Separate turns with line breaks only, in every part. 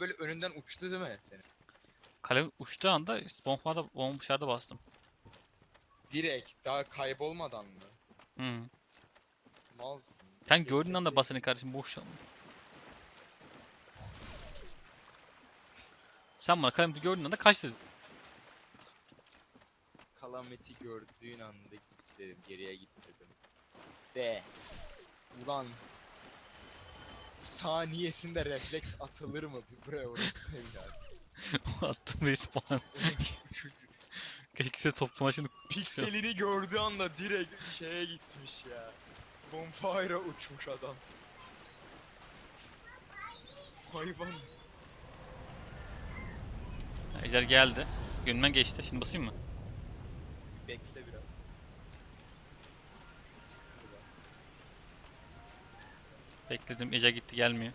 böyle önünden uçtu değil mi senin?
Kale uçtuğu anda bombada bomba dışarıda bastım.
Direkt daha kaybolmadan mı?
Hı.
Malsın.
Sen gördüğün anda basını kardeşim boş. yapma. Sen bana kalemi gördüğün anda kaç dedin.
Calamity gördüğün anda git dedim. Geriye git dedim. De. Ulan. Saniyesinde refleks atılır mı? Bir buraya orası evladım.
Attım respawn. Gerekirse topluma şimdi
Pikselini gördüğü anda direkt şeye gitmiş ya. Bonfire'a uçmuş adam. Hayvan.
Ejder geldi. Gönlümden geçti. Şimdi basayım mı?
Bekle biraz. Biraz.
Bekledim. Ejder gitti gelmiyor.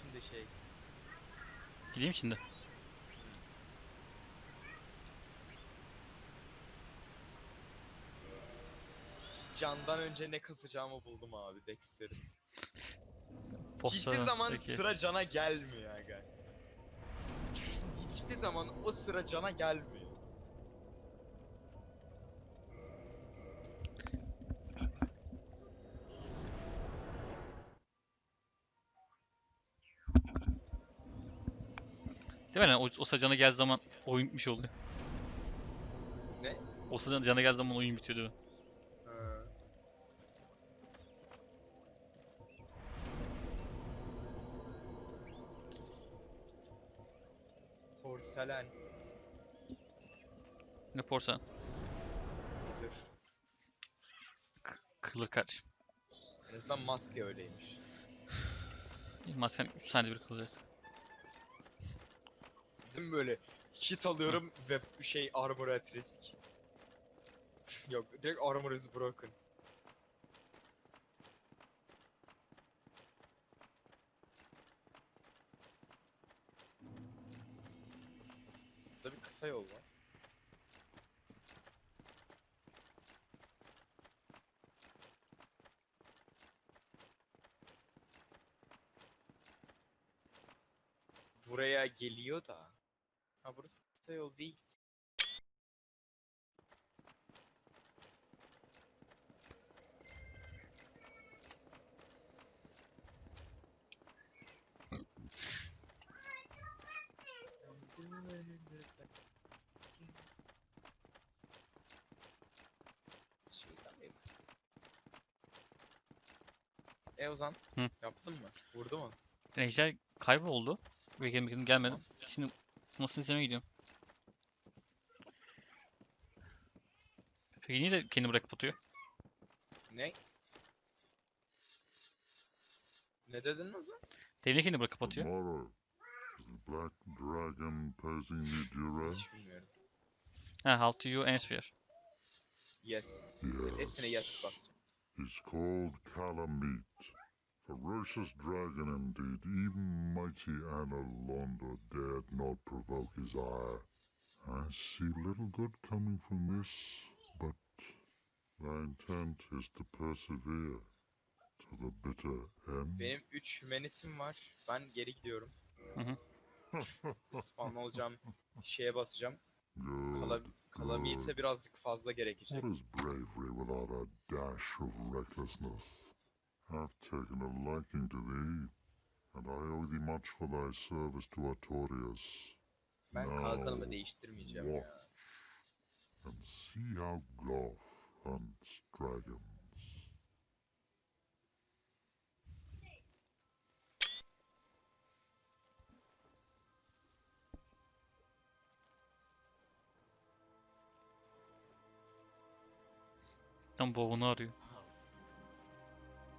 Şimdi şey.
Gideyim şimdi.
Candan önce ne kasacağımı buldum abi Dexter'in. Hiçbir zaman
peki.
sıra cana gelmiyor aga. Hiçbir zaman o sıra cana gelmiyor.
Yani o, o sacana geldiği zaman oyun bitmiş oluyor.
Ne?
O sacana cana geldiği zaman oyun bitiyor değil mi?
Ha. Porselen,
Ne porsan.
zırh.
Kırılır kardeşim.
En azından maske öyleymiş.
Masken 3 saniyede bir kırılacak.
Mi böyle? Hit alıyorum ve şey armor at risk. Yok direkt armor is broken. Burada bir kısa yol var. Buraya geliyor da. Ha burası kısa yol değil. E Ozan,
Hı.
yaptın mı? Vurdu mu?
Ejder kayboldu. Bekledim bekledim gelmedi. Şimdi nasıl izlemeye gidiyorum. Peki niye de kendini bırakıp atıyor?
Ne? Ne dedin Ozan?
Devine kendini bırakıp atıyor.
Tomorrow, is the Black Dragon posing the Dura?
Hiç bilmiyorum.
Ha, how to you answer.
Yes.
Yes.
Hepsine yes basacağım.
He's called Calamite. Ferocious dragon indeed. Even mighty Analondo dared not provoke his ire. I see little good coming from this, but thy intent is to persevere to the bitter end.
Benim 3 humanity'm var. Ben geri gidiyorum. Spawn olacağım. Şeye basacağım.
Good.
Kala Kalamite birazcık fazla gerekecek.
What is bravery without a dash of recklessness? I've taken a liking to thee, and I owe thee much for thy service to Artorias.
Ben kalkanımı
No.
değiştirmeyeceğim ya.
And see how Goth hunts dragons.
Tam bovunu arıyor.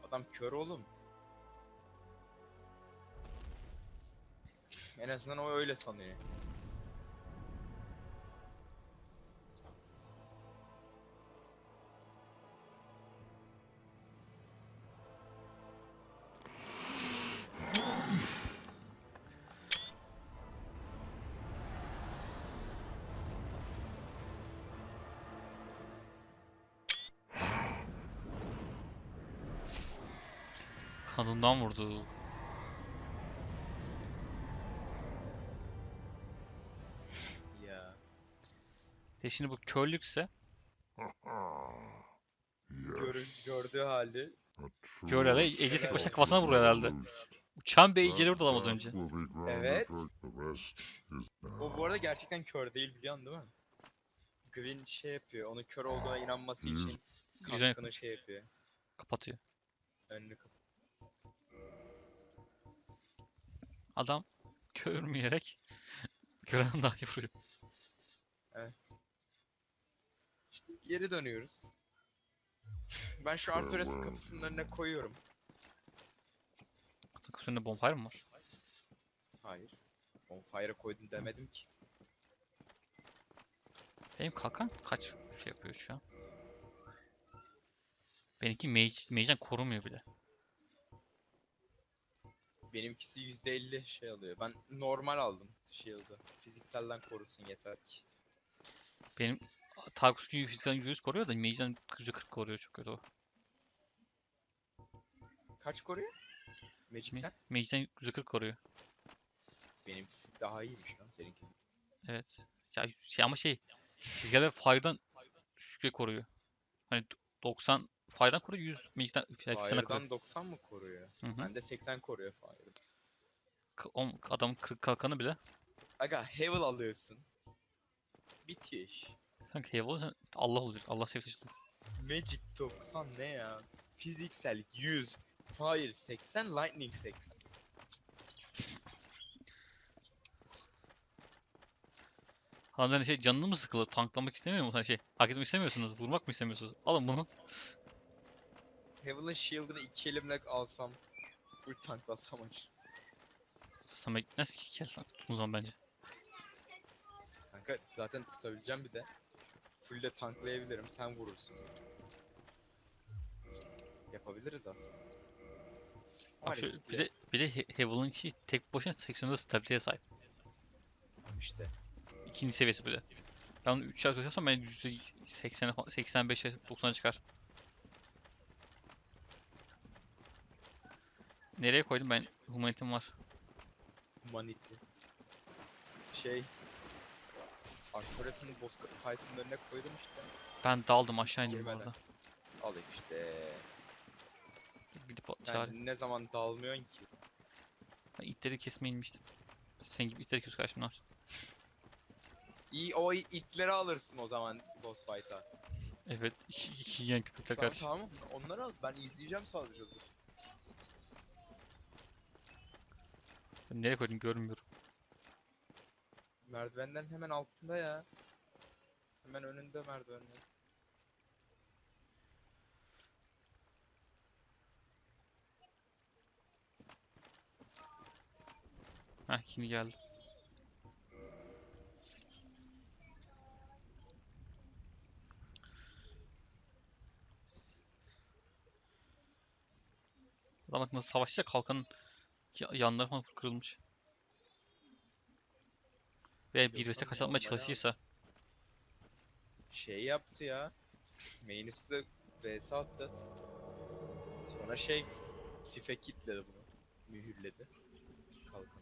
Adam kör oğlum. En azından o öyle sanıyor.
Kanından vurdu.
Ya.
E şimdi bu körlükse
Görü, gördüğü halde
Şöyle de Ece tek başına kafasına vuruyor herhalde. uçan bir Ece'li vurdu adam az önce.
Evet.
O
bu arada gerçekten kör değil biliyorsun değil mi? Gwyn şey yapıyor. Onun kör olduğuna inanması için
Güzel.
kaskını şey yapıyor.
Kapatıyor.
Önünü kapatıyor.
Adam görmeyerek gören daha vuruyor.
Evet. Şimdi geri dönüyoruz. Ben şu Artores'in kapısının önüne koyuyorum.
Kapının önünde bonfire mı var?
Hayır. Bonfire'a koydum demedim ki.
Benim kalkan kaç şey yapıyor şu an? Benimki mage, mage'den korumuyor bile.
Benimkisi %50 şey alıyor. Ben normal aldım shield'ı. Fizikselden korusun yeter ki.
Benim Tarkus gibi fizikten %100 koruyor da mage'den %40 koruyor çok kötü o.
Kaç koruyor?
Ma-
Magic'ten?
Mage'den %40 koruyor.
Benimkisi daha iyiymiş lan seninki.
Evet. Ya şey ama şey Rüzgar ve Fire'dan şey koruyor. Hani 90 Fire'dan koruyor 100 Mage'den şey, sana koruyor.
Fire'dan 90 mı koruyor?
Hı hı.
Bende 80 koruyor Fire'dan.
K- o- Adamın 40 kalkanı bile.
Aga Heaven alıyorsun. Bitiyor iş.
Kanka Heaven Allah olacak. Allah sevgisi için.
Magic 90 ne ya? Fiziksel 100. Fire 80, Lightning 80.
Adamların şey canını mı sıkılı? Tanklamak istemiyor mu? Hani şey hak etmek istemiyorsunuz. Vurmak mı istemiyorsunuz? Alın bunu.
Heaven'ın shield'ını iki elimle alsam. Full tanklasam acır.
Sana gitmez ki. Gel sen tutun zaman bence.
Kanka zaten tutabileceğim bir de. Full de tanklayabilirim. Sen vurursun. Yapabiliriz aslında. Ama
şu, bir de bir de He- Heaven'ın ki tek başına 80'de stabiliteye sahip.
işte.
İkinci seviyesi de. Ben onu 3 arkadaşlarsam ben %80'e falan 85'e 90'a çıkar. Nereye koydum ben? Humanity'm var.
Humanity. Şey. Artores'in boss fight'ın önüne koydum işte.
Ben daldım aşağı indim
Girmeden.
arada.
Alayım işte.
Gidip
Sen
çağır.
ne zaman dalmıyorsun ki?
Ben itleri kesmeye inmiştim. Sen gibi itleri kes karşımda var.
İyi o it- itleri alırsın o zaman boss fight'a.
Evet. iki, iki yiyen köpekler
Tamam
karşı.
tamam onları al. Ben izleyeceğim sadece.
Ben nereye koydum görmüyorum.
Merdivenden hemen altında ya. Hemen önünde merdivenler.
Heh şimdi geldi. Adam nasıl savaşacak kalkanın ya- yanları falan kırılmış. Ve bir vs
lan,
kaçatmaya
normal
çalışırsa
Şey yaptı ya. Main üstü vs attı. Sonra şey Sife kitledi bunu. Mühürledi. Kalkan.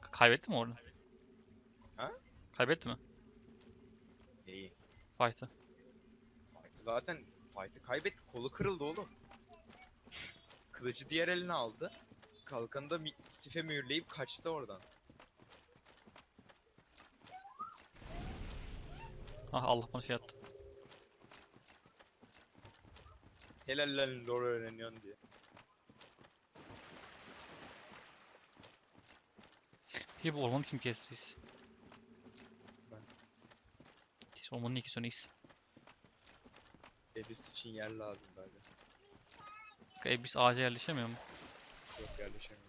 K- kaybetti mi orada?
Ha?
Kaybetti mi?
İyi.
Fight'ı.
Fight'ı zaten fight'ı kaybetti. Kolu kırıldı oğlum. Kılıcı diğer eline aldı. Kalkanı da mi- Sife mühürleyip kaçtı oradan.
Ah Allah bana şey attı.
Helal lan lore öğreniyorsun diye.
Peki bu ormanı kim kestiyse?
Ben.
Neyse ormanın iki sonuyuz.
Ebis için yer lazım bence.
E biz ağaca yerleşemiyor mu?
Yok yerleşemiyorum.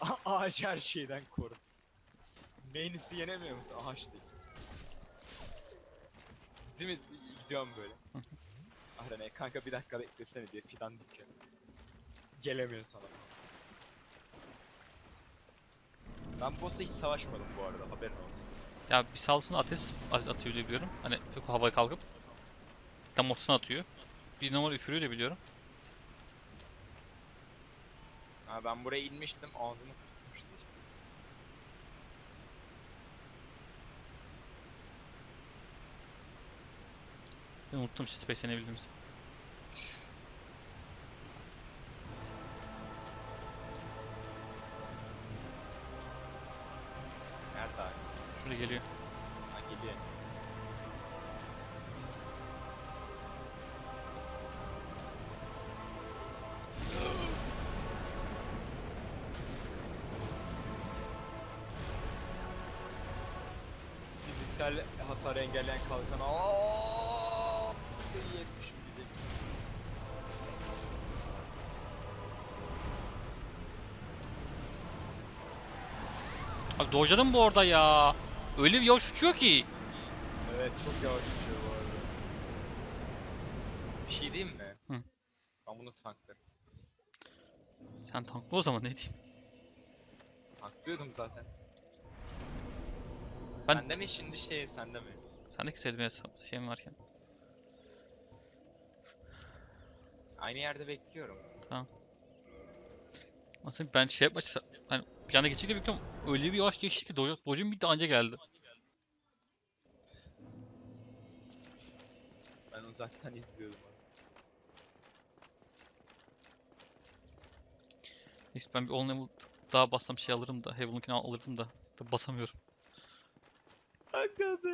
A- Ağaç her şeyden koru. Main'isi yenemiyor musun? Ağaç değil. Değil mi? Gidiyorum böyle. Arena'ya kanka bir dakika beklesene diye fidan dikiyor. Gelemiyor sana. Ben boss'la hiç savaşmadım bu arada haberin olsun.
Ya bir salsın ateş at- atıyor diye biliyorum. Hani havaya kalkıp tam ortasına atıyor. Bir numara üfürüğü de biliyorum.
Ha, ben buraya inmiştim ağzıma sıkmıştı.
Ben unuttum Space'e ne bildiğimizi.
Fiziksel hasar engelleyen kalkan. Aaaa! İyi etmişim diyecek.
Abi dojladın bu orada ya. Öyle bir yavaş uçuyor ki.
Evet çok yavaş uçuyor bu arada. Bir şey diyeyim mi?
Hı.
Ben bunu tanklarım.
Sen tanklı o zaman ne diyeyim.
Tanklıyordum zaten.
Ben-
Bende mi şimdi şey sende mi?
Sendeki sevdiğim şeyim varken.
Aynı yerde bekliyorum.
Nasıl ben şey yapmaça hani bir anda geçince bekliyorum. Öyle bir yavaş geçti ki dojo, dojum bir de anca geldi.
Ben uzaktan izliyordum.
Neyse ben bir 10 level daha bassam şey alırım da Heaven'ınkini al- alırdım da. da basamıyorum.
Aga be.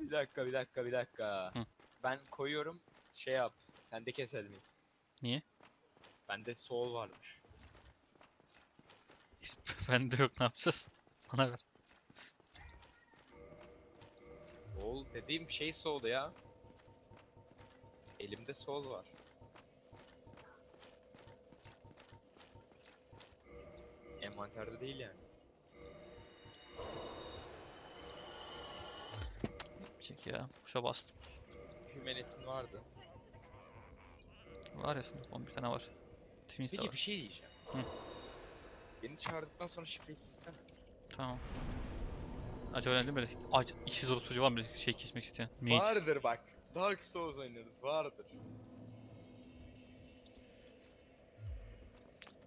Bir dakika bir dakika bir dakika.
Hı.
Ben koyuyorum şey yap. Sen de kes elimi.
Niye?
Bende soul varmış.
Bende yok ne yapacağız? Bana ver.
Soul dediğim şey soul ya. Elimde soul var. Envanterde değil yani.
Çek ya. Kuşa bastım.
Humanity'nin vardı.
Var ya son 11 tane var. Twins de
Peki
var.
bir şey diyeceğim.
Hı.
Beni çağırdıktan sonra şifreyi silsene.
Tamam. Acaba öyle değil mi? böyle? Ac işsiz orospucu var mı böyle şey kesmek isteyen? Mage.
Vardır bak. Dark Souls oynarız vardır.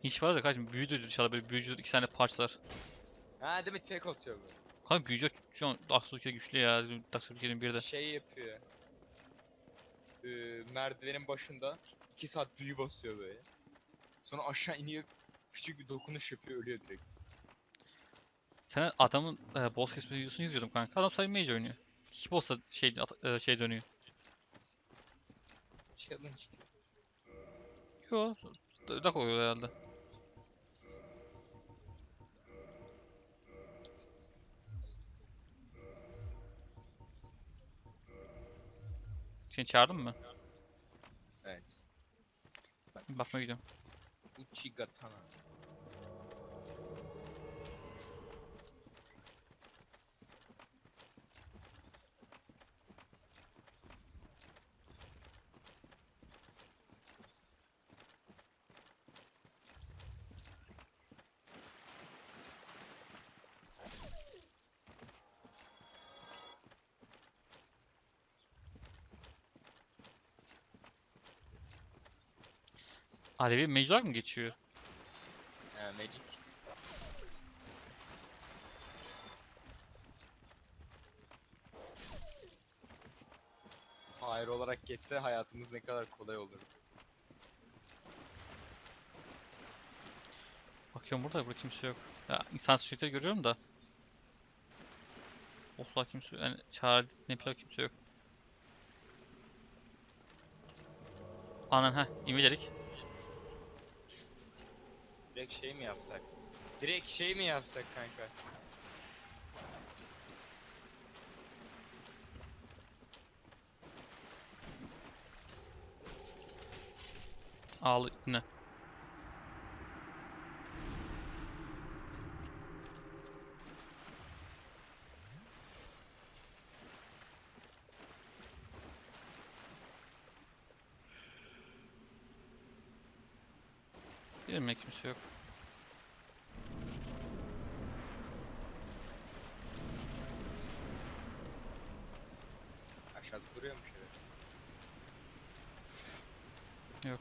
Hiç var da kaç büyüdür dışarıda böyle büyücü iki tane parçalar.
Ha mi tek atıyor böyle.
Kanka büyücü şu an 2'de güçlü ya. 2'nin bir de.
Şey yapıyor. Ee, merdivenin başında 2 saat büyü basıyor böyle. Sonra aşağı iniyor küçük bir dokunuş yapıyor ölüyor direkt.
Sen adamın e, boss kesme videosunu izliyordum kanka. Adam sadece mage oynuyor. İki boss'a şey, at- e, şey dönüyor.
Challenge.
Yo, da koyuyor herhalde. Seni çağırdın mı?
Evet.
Bakmaya gidiyorum.
Uchigatana.
Alevi mage'lar mı geçiyor?
Ha, Magic. Hayır olarak geçse hayatımız ne kadar kolay olur.
Bakıyorum burada, burada kimse yok. Ya insan sürekli görüyorum da. Bosslar kimse yani çağır ne plan kimse yok. Anan ha, ivmelik.
Direkt şey mi yapsak? Direkt şey mi yapsak kanka?
Ağlı ne? Kimse yok.
Aşağıda duruyormuş evet.
Yok.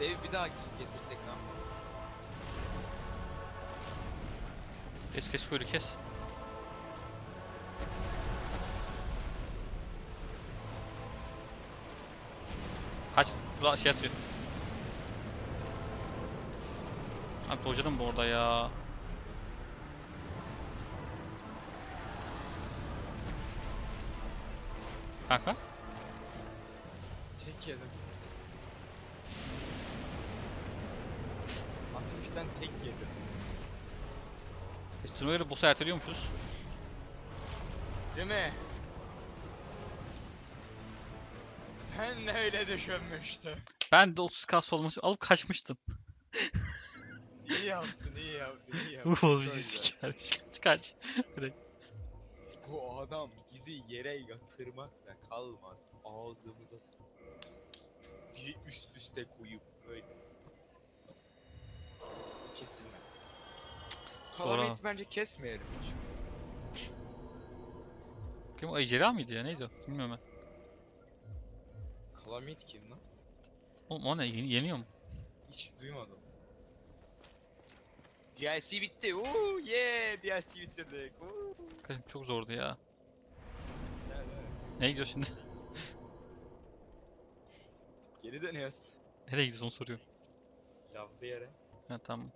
Devi bir daha getirsek ne yapalım?
Kes kes Fury kes. Kaç Ula şey atıyor. Abi dojladım bu orada ya. Kanka?
3'ten tek yedim.
Biz turnuvaları boss'a erteliyormuşuz.
Değil mi? Ben de öyle düşünmüştüm.
Ben de 30k solması alıp kaçmıştım.
iyi yaptın, iyi yaptın, iyi yaptın.
Bu
Uf
bizi siker. Kaç kaç.
Bu adam bizi yere yatırmakla kalmaz. Ağzımıza bizi üst üste koyup böyle kesilmez.
Sonra-
Kalamit bence kesmeyelim hiç.
Kim o ejderha mıydı ya neydi o? Bilmiyorum ben.
Kalamit kim lan?
Oğlum o ne? Yeni, yeniyor mu?
Hiç duymadım. DLC bitti. Uuu yeah DLC bitirdik. Uuu.
Kardeşim çok zordu ya.
Evet, evet.
Nereye gidiyor şimdi?
Geri dönüyoruz.
Nereye gidiyorsun onu soruyor.
Lavlı yere.
Ha tamam.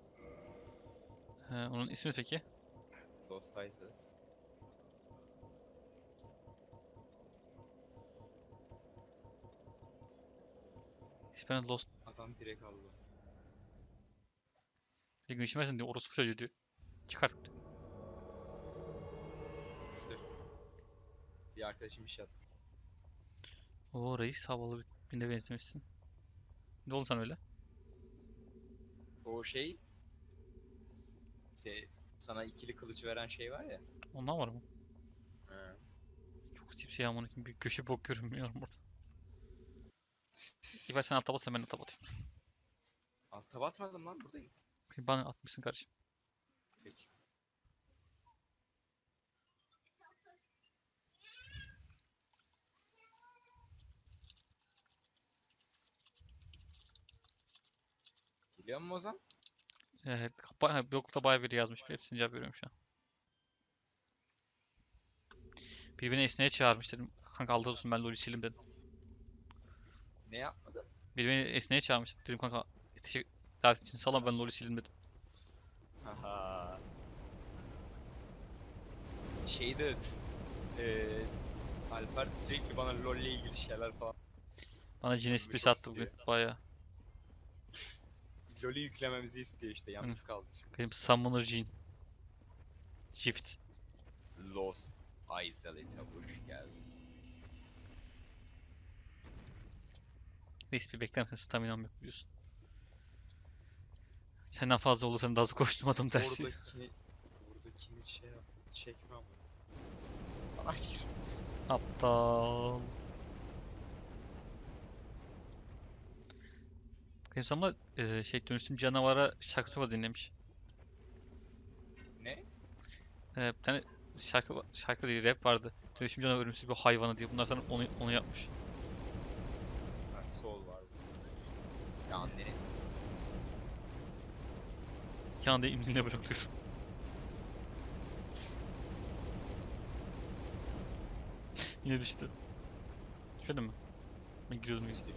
Ee, onun ismi peki?
Lost Islands.
Hiç ben Lost
Adam direkt aldı.
bir gün içmezsin diyor. Orospu çocuğu diyor. Çıkart.
Bir arkadaşım iş yaptı.
Oo reis havalı bir birine benzemişsin. Ne oldu sen öyle?
O şey se- sana ikili kılıç veren şey var ya.
Ondan var mı?
He.
Çok tip şey amına koyayım. Bir köşe bok görünmüyorum burada. İber sen alta batsan ben alta batayım.
Alta batmadım lan buradayım.
Bana atmışsın kardeşim.
Peki. Geliyor mu Ozan?
Evet. Ba ha, Blog'da bayağı biri yazmış. Hepsini cevap veriyorum şu an. Birbirine esneye çağırmış dedim. Kanka Allah olsun ben LoL'ü sildim dedim.
Ne yapmadın?
Biri beni esneye çağırmış. Dedim kanka teşekkür davet için ama ben LoL'ü sildim dedim.
Haha. Şeyde eee Alper sürekli bana LoL ile ilgili şeyler falan.
Bana cin esprisi attı bugün
istiyor. LoL'ü yüklememizi istiyor işte yalnız kaldı şimdi.
Benim Summoner Jin. Shift.
Lost Isolate hoş geldin.
Reis bir bekler misin? Staminam yok biliyorsun. Senden fazla oldu sen daha hızlı koştum adam dersi.
Oradakini, oradakini şey yap, çekme ama. Hayır.
Aptal. İnsanlar eee şey dönüşüm canavara şarkı dinlemiş.
Ne?
Eee bir tane şarkı şarkı değil rap vardı. Dönüşüm canavarı ölümsüz bir hayvanı diye. Bunlar sana onu onu yapmış.
Ha, Soul var. Ya annenin.
Yanında imdiğine bırakıyorum. Yine düştü. Düşmedi mi? Ben giriyordum yüzde.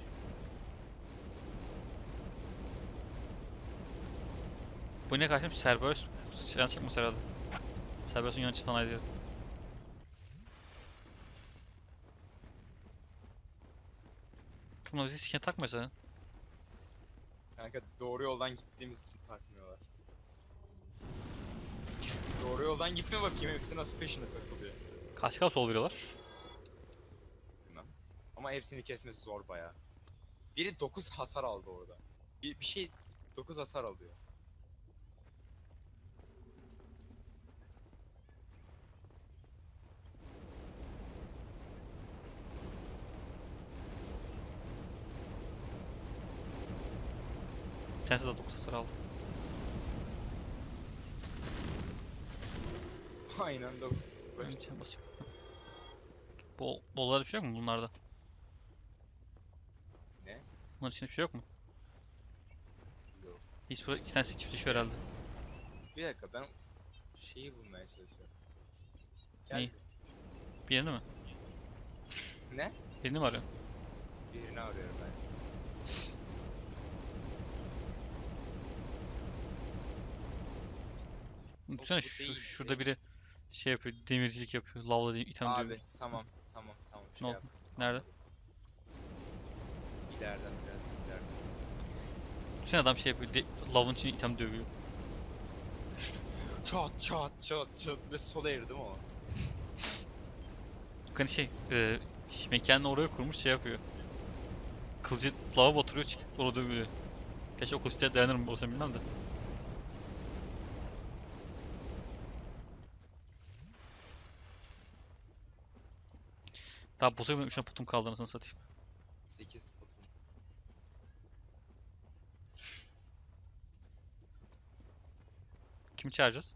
Bu ne kardeşim? Cerberus silah çıkmış herhalde. Cerberus'un yanı çıkan diyor. Kımla bizi sikine takma sen.
Kanka doğru yoldan gittiğimiz için takmıyorlar. Doğru yoldan gitme bakayım hepsi nasıl peşine takılıyor.
Kaç kaç sol veriyorlar?
Bilmem. Ama hepsini kesmesi zor baya. Biri 9 hasar aldı orada. Bir, bir şey 9 hasar alıyor.
Tanesi de 9 hasar aldı.
Aynı anda
Benim için basayım. Bu bollarda bir şey yok mu bunlarda?
Ne?
Bunların içinde bir şey yok mu?
Yok.
Hiç burada iki tanesi çiftleşiyor herhalde.
Bir dakika ben şeyi bulmaya çalışıyorum. Gel.
Neyi? Bir yerini mi?
Ne?
Birini mi arıyorsun?
Birini arıyorum ben.
Düşünsene şu, şurada biri şey yapıyor, demircilik yapıyor. Lavla item diyor.
Abi tamam tamam tamam. Şey
Ne oldu? Nerede?
İleriden biraz ileriden.
Düşünsene adam şey yapıyor, de, lavın içine item dövüyor.
Çat çat çat çat ve sola değil mi o?
Hani şey, e, ş- mekanını oraya kurmuş şey yapıyor. Kılıcı lava batırıyor, çıkıp orada dövüyor. Gerçi o kılıçta dayanır mı olsa bilmem de. Daha boss'a benim 3 tane putum kaldı anasını satayım.
8 potum.
Kimi çağıracağız?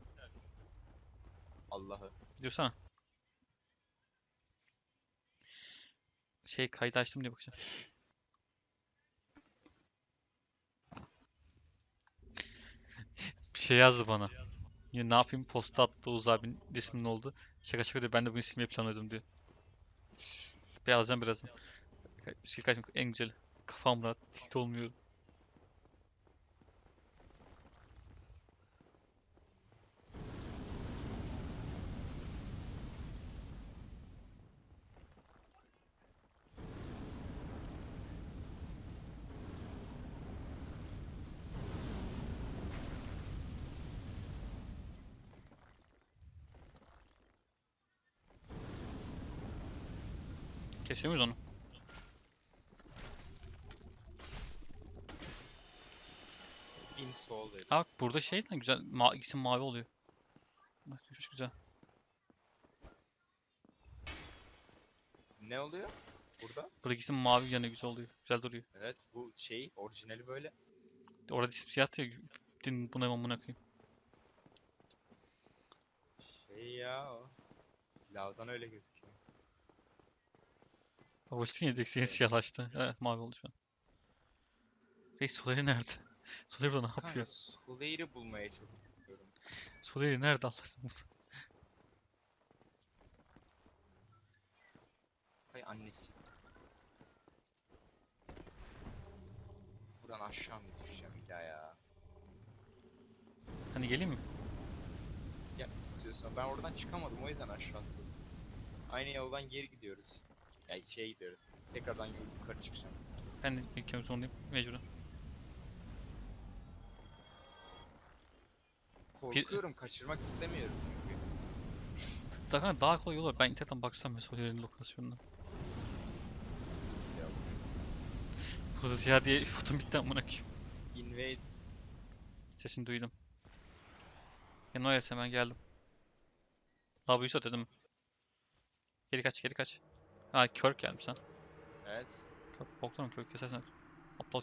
Allah'ı.
Dursana. Şey kayıt açtım diye bakacağım. Bir şey yazdı bana. Yine ne yapayım posta attı Oğuz abinin isminin oldu. Şaka şaka diyor ben de bunu silmeyi planlıyordum diyor. Yazacağım birazdan. Sil en güzeli. Kafam rahat, tilt olmuyorum. Kesiyor muyuz onu?
In sol dedi.
Aa bak burada şey lan güzel. Ma ikisi mavi oluyor. Bak çok güzel.
Ne oluyor? Burada?
Burada ikisi mavi yanı güzel oluyor. Güzel duruyor.
Evet bu şey orijinali böyle.
Orada siyah ya. Din buna amına koyayım.
Şey ya o. Lavdan öyle gözüküyor.
Agustin yedek senin siyahlaştı. Evet mavi oldu şu an. Reis Soleri nerede? Soleri burada ne yapıyor?
Soleil'i bulmaya çalışıyorum.
Soleri nerede Allah'ın
Hay annesi. Buradan aşağı mı düşeceğim illa ya?
Hani geleyim mi?
Ya istiyorsan ben oradan çıkamadım o yüzden aşağı atladım. Aynı yoldan geri gidiyoruz işte. Ya şeye gidiyoruz. Tekrardan yukarı çıkacağım.
Ben de ülkemin sonundayım mecburen.
Korkuyorum kaçırmak istemiyorum çünkü.
Daha, daha kolay olur. Ben internetten baksam ya Soleri'nin lokasyonuna.
Şey.
Burada siyah diye fotom bitti amına koyayım.
Invade
Sesini duydum. Yanıma gelse ben geldim. Yusuf dedim. Geri kaç geri kaç. Ha Kirk gelmiş lan.
evet.
Kirk boktan Kirk kesersen. Aptal.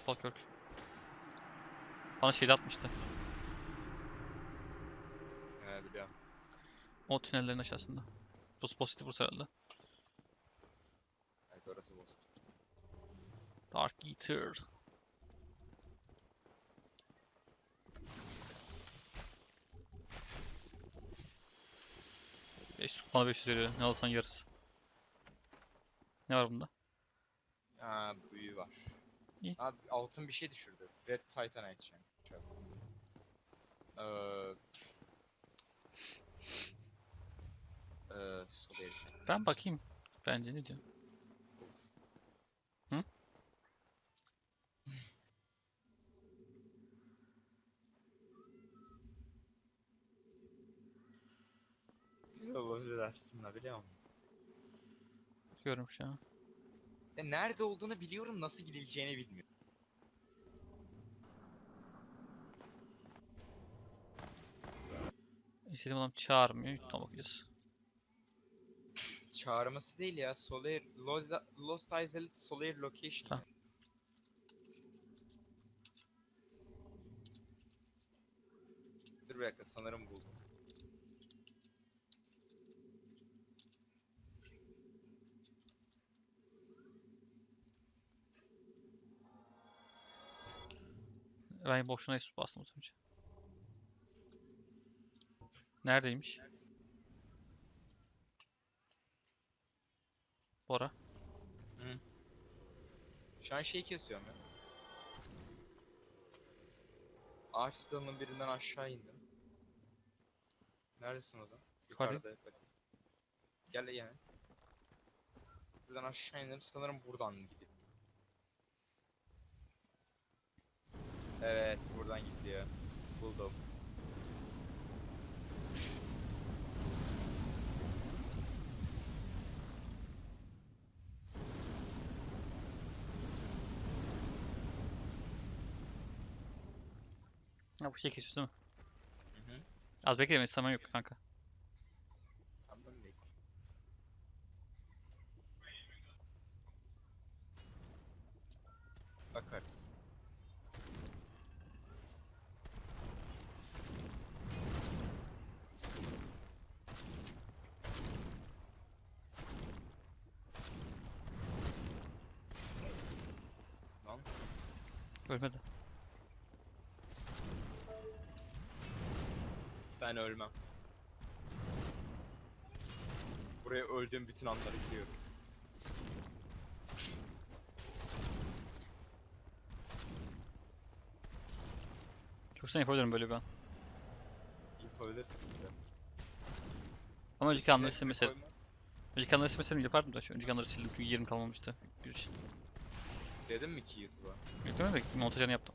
Aptal Kirk. Bana şeyde atmıştı.
He biliyorum.
O tünellerin aşağısında. Bu pozitif vursa herhalde.
Evet orası bozuk.
Dark Eater. Beş, bana 500 veriyor. Ne alırsan yarısı. Ne var bunda?
Ha büyü var.
İyi.
Abi altın bir şey düşürdü. Red Titan edeceğim. Çöp. Eee... Eee... Soleil.
Ben bakayım. Bence ne diyorsun? Hı?
Güzel olabilir aslında biliyor musun?
Bakıyorum şu an.
Ya nerede olduğunu biliyorum, nasıl gidileceğini bilmiyorum.
İstediğim adam çağırmıyor. Tamam bakacağız.
çağırması değil ya. Solar Lost, Lost Islet Solar Location.
Tamam.
Dur bir dakika sanırım buldum.
Ben boşuna su bastım az önce. Neredeymiş? Bora.
Şu an şeyi kesiyorum ya. Ağaç dalının birinden aşağı indim. Neredesin o zaman? Yukarıda. Gel yani. Buradan aşağı indim. Sanırım buradan gidip. Evet, buradan gidiyor. Buldum.
Ha bu şey kesiyoruz değil mi?
Hı hı.
Az beklemeyiz zaman yok kanka.
Tamam Bakarız. Lan
Ölmedi.
ben ölmem. Buraya öldüğüm bütün anları biliyoruz.
Yoksa yapabilirim böyle bir an.
Yapabilirsin istersen.
Ama önceki anları silmeseydim. Önceki anları silmeseydim yapardım da şu önceki anları sildim çünkü yerim kalmamıştı. Bir için.
Dedim mi ki YouTube'a?
Yüklemedim de montajını yaptım.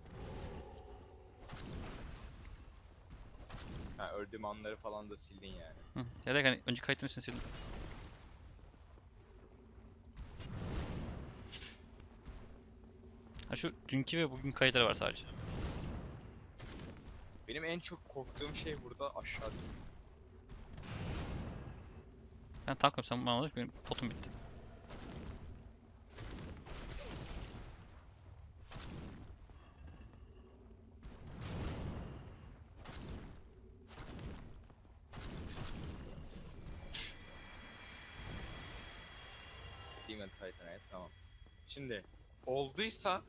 Ha öldüğüm anları falan da sildin yani.
Hı. Ya da hani önceki kayıtların üstüne sildim. Ha şu dünkü ve bugün kayıtları var sadece.
Benim en çok korktuğum şey burada aşağı düşmek.
Ben tankım sen bana alır benim potum bitti.
Şimdi. Olduysa